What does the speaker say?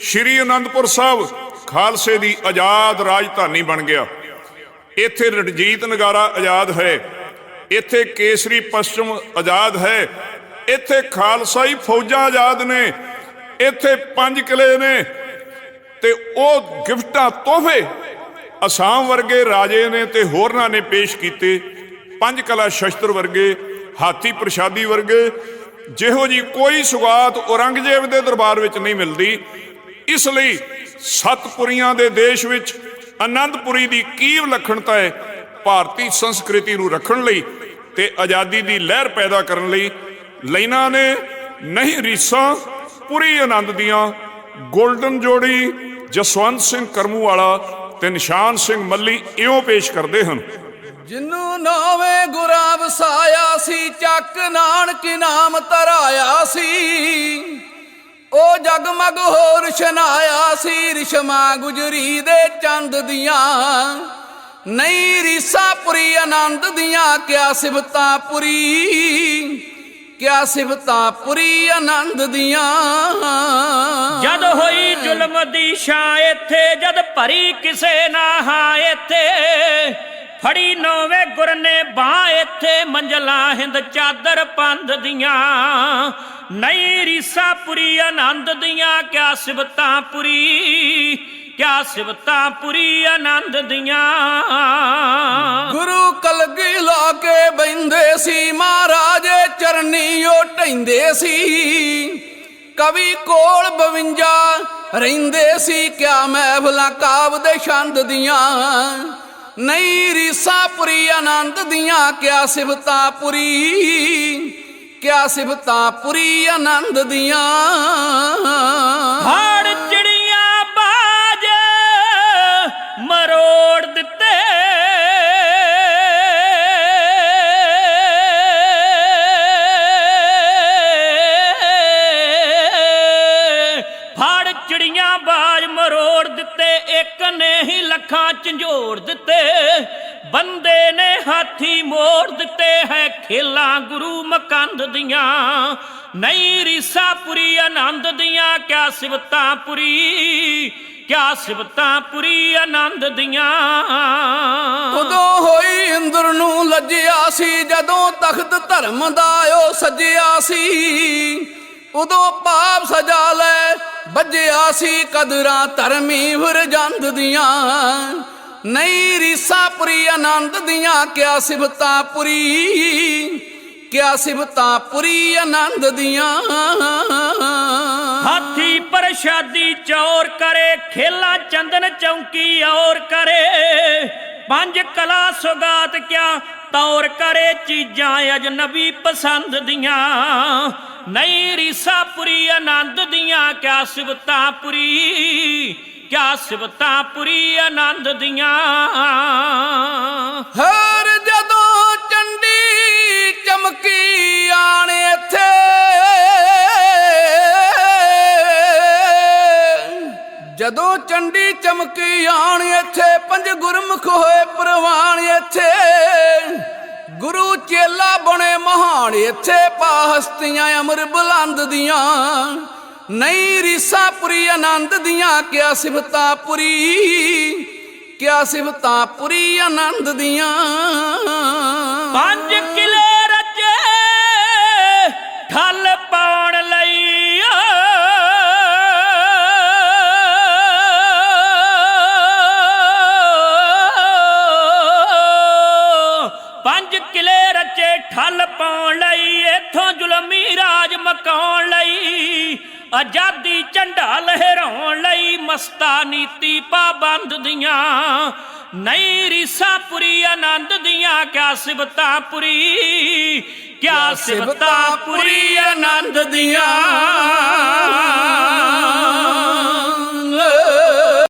ਸ਼੍ਰੀ ਅਨੰਦਪੁਰ ਸਾਹਿਬ ਖਾਲਸੇ ਦੀ ਆਜ਼ਾਦ ਰਾਜਧਾਨੀ ਬਣ ਗਿਆ। ਇੱਥੇ ਰਣਜੀਤ ਨਗਾਰਾ ਆਜ਼ਾਦ ਹੈ। ਇੱਥੇ ਕੇਸਰੀ ਪਸ਼ਚਮ ਆਜ਼ਾਦ ਹੈ। ਇੱਥੇ ਖਾਲਸਾਈ ਫੌਜਾਂ ਆਜ਼ਾਦ ਨੇ। ਇੱਥੇ ਪੰਜ ਕਿਲੇ ਨੇ। ਤੇ ਉਹ ਗਿਫਟਾਂ ਤੋਹਫੇ ਅਸਾਮ ਵਰਗੇ ਰਾਜੇ ਨੇ ਤੇ ਹੋਰਨਾਂ ਨੇ ਪੇਸ਼ ਕੀਤੇ। ਪੰਜ ਕਲਾ ਸ਼ਸਤਰ ਵਰਗੇ, ਹਾਥੀ ਪ੍ਰਸ਼ਾਦੀ ਵਰਗੇ। ਜਿਹੋ ਜੀ ਕੋਈ ਸੁਗਾਤ ਔਰੰਗਜ਼ੇਬ ਦੇ ਦਰਬਾਰ ਵਿੱਚ ਨਹੀਂ ਮਿਲਦੀ ਇਸ ਲਈ ਸਤਪੁਰੀਆਂ ਦੇ ਦੇਸ਼ ਵਿੱਚ ਆਨੰਦਪੁਰੀ ਦੀ ਕੀ ਵਿਲੱਖਣਤਾ ਹੈ ਭਾਰਤੀ ਸੰਸਕ੍ਰਿਤੀ ਨੂੰ ਰੱਖਣ ਲਈ ਤੇ ਆਜ਼ਾਦੀ ਦੀ ਲਹਿਰ ਪੈਦਾ ਕਰਨ ਲਈ ਲੈਣਾ ਨੇ ਨਹੀਂ ਰੀਸਾਂ, ਪੁਰੀ ਆਨੰਦ ਦੀਆਂ ਗੋਲਡਨ ਜੋੜੀ, ਜਸਵੰਤ ਸਿੰਘ ਕਰਮੂ ਵਾਲਾ ਤੇ ਨਿਸ਼ਾਨ ਸਿੰਘ ਮੱਲੀ ਇਉਂ ਪੇਸ਼ ਕਰਦੇ ਹਨ। ਜਿਨੂੰ ਨੌਵੇਂ ਗੁਰਾਂ ਵਸਾਇਆ ਸੀ, ਚੱਕ ਨਾਨਕ ਨਾਮ ਧਰਾਇਆ ਸੀ। ਉਹ ਜਗਮਗ ਹੋਰ ਛਨਾਇਆ ਸੀ ਰਿਸ਼ਮਾ ਗੁਜਰੀ ਦੇ ਚੰਦ ਦੀਆਂ। ਨਹੀਂ ਰੀਸਾ ਪੁਰੀ, ਆਨੰਦ ਦੀਆਂ, ਕਿਆ ਸਿਫਤਾਂ ਪੁਰੀ, ਕਿਆ ਸਿਫਤਾਂ ਪੁਰੀ, ਆਨੰਦ ਦੀਆਂ। ਜਦ ਹੋਈ ਜ਼ੁਲਮ ਦੀ ਛਾਂ ਇੱਥੇ, ਜਦ ਭਰੀ ਕਿਸੇ ਨਾ ਹਾਂ ਇੱਥੇ ਫੜੀ ਨੋਵੇ ਗੁਰ ਨੇ ਬਾਹ ਇੱਥੇ ਮੰਜਲਾ ਹਿੰਦ ਚਾਦਰ ਪੰਧ ਦੀਆਂ, ਨਹੀਂ ਰੀਸਾ ਪੁਰੀ, ਆਨੰਦ ਦੀਆਂ, ਕਿਆ ਸਿਵਤਾਂ ਪੁਰੀ, ਕਿਆ ਸਿਵਤਾਂ ਪੁਰੀ, ਆਨੰਦ ਦੀਆਂ। ਗੁਰੂ ਕਲਗੀ ਲਾ ਕੇ ਬੈੰਦੇ ਸੀ, ਮਹਾਰਾਜੇ ਚਰਨੀ ਉਹ ਢੈਂਦੇ ਸੀ। ਕਵੀ ਕੋਲ 52 ਰਹਿੰਦੇ ਸੀ, ਕਿਆ ਮਹਿਫਲਾਂ ਕਾਵ ਦੇ ਛੰਦ ਦੀਆਂ। ਨਹੀਂ ਰੀਸਾ ਪੁਰੀ ਆਨੰਦ ਦੀਆਂ ਕਿਆ ਸਿਫਤਾਂ ਪੁਰੀ ਕਿਆ ਸਿਫਤਾਂ ਪੁਰੀ ਆਨੰਦ ਦੀਆਂ। ਚਿੜੀਆਂ ਮਰੋੜ ਦਿੱਤੇ, ਇੱਕ ਨੇ ਹੀ ਲੱਖਾਂ ਝੰਜੋੜ ਦਿੱਤੇ। ਬੰਦੇ ਨੇ ਹਾਥੀ ਮੋੜ ਦਿੱਤੇ ਹੈ ਖੇਲਾਂ ਗੁਰੂ ਮਕੰਦ ਦੀਆਂ। ਨਹੀਂ ਰੀਸਾ ਪੁਰੀ, ਆਨੰਦ ਦੀਆਂ, ਕਿਆ ਸਿਵਤਾਂ ਪੁਰੀ, ਕਿਆ ਸਿਵਤਾਂ ਪੁਰੀ, ਆਨੰਦ ਦੀਆਂ। ਉਦੋਂ ਹੋਈ ਇੰਦਰ ਨੂੰ ਲੱਜਿਆ ਸੀ, ਜਦੋਂ ਤਖਤ ਧਰਮ ਦਾ ਉਹ ਸਜਿਆ ਸੀ। ਉਦੋਂ ਪਾਪ ਸਜਾ ਲੈ ਸੀ ਕਦਰਾਂ ਧਰਮੀ ਫਿਰਜੰਦ ਦੀਆਂ। ਨਹੀਂ ਰੀਸਾ ਪੁਰੀ ਆਨੰਦ ਦੀਆਂ, ਕਿਆ ਸਿਫਤਾਂ ਪੁਰੀ, ਕਿਆ ਸਿਫਤਾਂ ਪੁਰੀ ਆਨੰਦ ਦੀਆਂ। ਹਾਥੀ ਪ੍ਰਸ਼ਾਦੀ ਚੌਰ ਕਰੇ, ਖੇਲਾ ਚੰਦਨ ਚੌਂਕੀ ਔਰ ਕਰੇ। ਪੰਜ ਕਲਾ ਸੁਗਾਤ ਕਿਆ ਤੌਰ ਕਰੇ ਚੀਜ਼ਾਂ ਅਜਨਬੀ ਪਸੰਦ ਦੀਆਂ। ਨਹੀਂ ਰੀਸਾ ਪੁਰੀ, ਆਨੰਦ ਦੀਆਂ, ਕਿਆ ਸਿਵਤਾਂ ਪੁਰੀ, ਕਿਆ ਸਿਵਤਾਂ ਪੁਰੀ, ਆਨੰਦ ਦੀਆਂ। ਹਰ ਜਦੋਂ ਚੰਡੀ ਚਮਕੀ ਆਣ, ਇੱਥੇ ਪੰਜ ਗੁਰਮੁਖ ਹੋਏ ਪ੍ਰਵਾਨ, ਇੱਥੇ ਗੁਰੂ ਚੇਲਾ ਬਣੇ ਮਹਾਨ, ਇੱਥੇ ਪਾ ਅਮਰ ਬੁਲੰਦ ਦੀਆਂ, ਨਹੀਂ ਰੀਸਾ ਪੁਰੀ, ਆਨੰਦ ਦੀਆਂ, ਕਿਆ ਸਿਫਤਾਂ ਪੁਰੀ, ਕਿਆ ਸਿਫਤਾਂ ਪੁਰੀ, ਆਨੰਦ ਦੀਆਂ। ਪੰਜ ਕਿਲੇ ਠੱਲ ਪਾਉਣ ਲਈ ਇਥੋਂ ਜ਼ੁਲਮੀ ਰਾਜ ਮਕਾਉਣ ਲਈ ਆਜ਼ਾਦੀ ਝੰਡਾ ਲਹਿਰਾਉਣ ਲਈ ਮਸਤਾ ਨੀਤੀ ਪਾਬੰਦ ਦੀਆਂ ਨਹੀਂ ਰੀਸਾ ਪੁਰੀ ਆਨੰਦ ਦੀਆਂ ਕਿਆ ਸਿਵਤਾਂ ਪੁਰੀ ਕਿਆ ਸਿਵਤਾਂ ਪੁਰੀ ਆਨੰਦ ਦੀਆਂ।